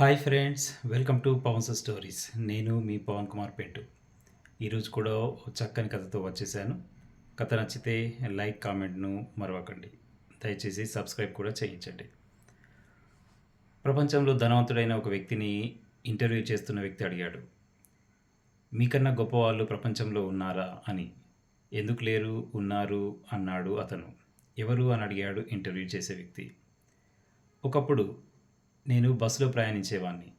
Hi friends welcome to Pawan's stories. నేను మీ పవన్ కుమార్ పెట్టు. ఈరోజు కూడా చక్కని కథతో వచ్చేసాను. కథ నచ్చితే లైక్ కామెంట్ను మరవకండి. దయచేసి సబ్స్క్రైబ్ కూడా చేయించండి. ప్రపంచంలో ధనవంతుడైన ఒక వ్యక్తిని ఇంటర్వ్యూ చేస్తున్న వ్యక్తి అడిగాడు మీకన్నా గొప్పవాళ్ళు ప్రపంచంలో ఉన్నారా? అని. ఎందుకు లేరు? ఉన్నారు? అన్నాడు అతను. ఎవరు? అని అడిగాడు ఇంటర్వ్యూ చేసే వ్యక్తి. ఒకప్పుడు నేను బస్సులో ప్రయాణించేవాడిని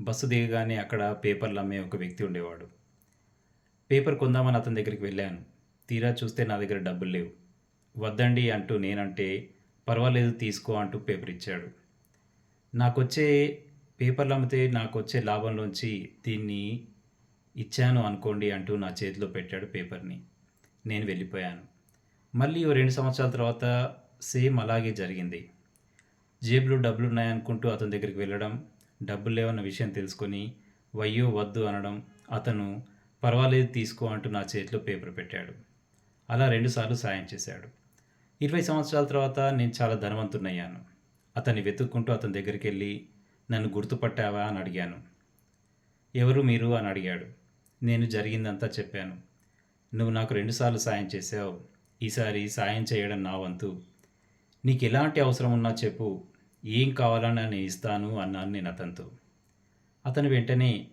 బస్సు దిగగానే అక్కడ పేపర్లు అమ్మే ఒక వ్యక్తి ఉండేవాడు. పేపర్ కొందామని అతని దగ్గరికి వెళ్ళాను. తీరా చూస్తే నా దగ్గర డబ్బులు లేవు. వద్దండి అంటూ నేనంటే పర్వాలేదు తీసుకో అంటూ పేపర్ ఇచ్చాడు. నాకొచ్చే పేపర్లు అమ్మితే నాకు వచ్చే లాభంలోంచి దీన్ని ఇచ్చాను అనుకోండి అంటూ నా చేతిలో పెట్టాడు పేపర్ని. నేను వెళ్ళిపోయాను. మళ్ళీ ఓ రెండు సంవత్సరాల తర్వాత సేమ్ అలాగే జరిగింది. జేబులో డబ్బులు ఉన్నాయనుకుంటూ అతని దగ్గరికి వెళ్ళడం డబ్బులు లేవన్న విషయం తెలుసుకొని వయ్యో వద్దు అనడం అతను పర్వాలేదు తీసుకో అంటూ నా చేతిలో పేపర్ పెట్టాడు. అలా రెండుసార్లు సాయం చేశాడు. ఇరవై సంవత్సరాల తర్వాత నేను చాలా ధనవంతున్నయ్యాను అతన్ని వెతుక్కుంటూ అతని దగ్గరికి వెళ్ళి నన్ను గుర్తుపట్టావా? అని అడిగాను. ఎవరు మీరు? అని అడిగాడు. నేను జరిగిందంతా చెప్పాను. నువ్వు నాకు రెండుసార్లు సాయం చేసావు ఈసారి సాయం చేయడం నా వంతు. నీకు ఎలాంటి అవసరం ఉన్నా చెప్పు. ఏం కావాలన్నా నేను ఇస్తాను అన్నాను నేను అతనితో. అతను వెంటనే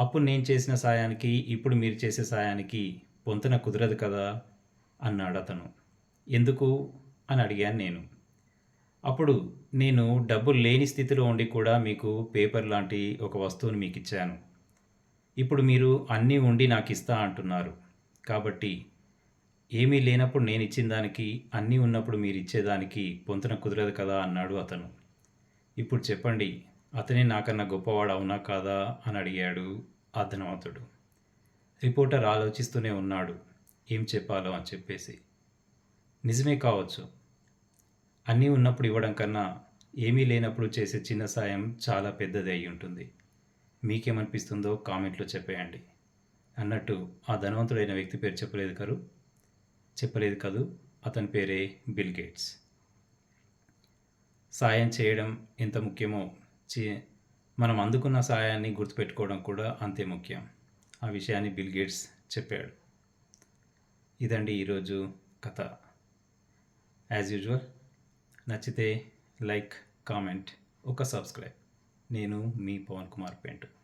అప్పుడు నేను చేసిన సాయానికి ఇప్పుడు మీరు చేసే సాయానికి పొంతన కుదరదు కదా? అన్నాడు అతను. ఎందుకు? అని అడిగాను నేను. అప్పుడు నేను డబ్బులు లేని స్థితిలో ఉండి కూడా మీకు పేపర్ లాంటి ఒక వస్తువుని మీకు ఇచ్చాను ఇప్పుడు మీరు అన్నీ ఉండి నాకు ఇస్తా అంటున్నారు. కాబట్టి ఏమీ లేనప్పుడు నేను ఇచ్చిన దానికి అన్నీ ఉన్నప్పుడు మీరు ఇచ్చేదానికి పొంతన కుదరదు కదా అన్నాడు అతను. ఇప్పుడు చెప్పండి అతనే నాకన్నా గొప్పవాడు అవునా కాదా అని అడిగాడు ఆ ధనవంతుడు రిపోర్టర్ ఆలోచిస్తూనే ఉన్నాడు ఏం చెప్పాలో అని చెప్పేసి. నిజమే కావచ్చు. అన్నీ ఉన్నప్పుడు ఇవ్వడం కన్నా ఏమీ లేనప్పుడు చేసే చిన్న సాయం చాలా పెద్దది అయి ఉంటుంది. మీకేమనిపిస్తుందో కామెంట్లో చెప్పేయండి. అన్నట్టు ఆ ధనవంతుడైన వ్యక్తి పేరు చెప్పలేదు కరు చెప్పలేదు కదూ? అతని పేరే బిల్ గేట్స్. సాయం చేయడం ఎంత ముఖ్యమో చే మనం అందుకున్న సాయాన్ని గుర్తుపెట్టుకోవడం కూడా అంతే ముఖ్యం. ఆ విషయాన్ని బిల్ గేట్స్ చెప్పాడు. ఇదండి ఈరోజు కథ. యాజ్ యూజువల్ నచ్చితే లైక్ కామెంట్ ఒక సబ్స్క్రైబ్. నేను మీ పవన్ కుమార్ పెంటు.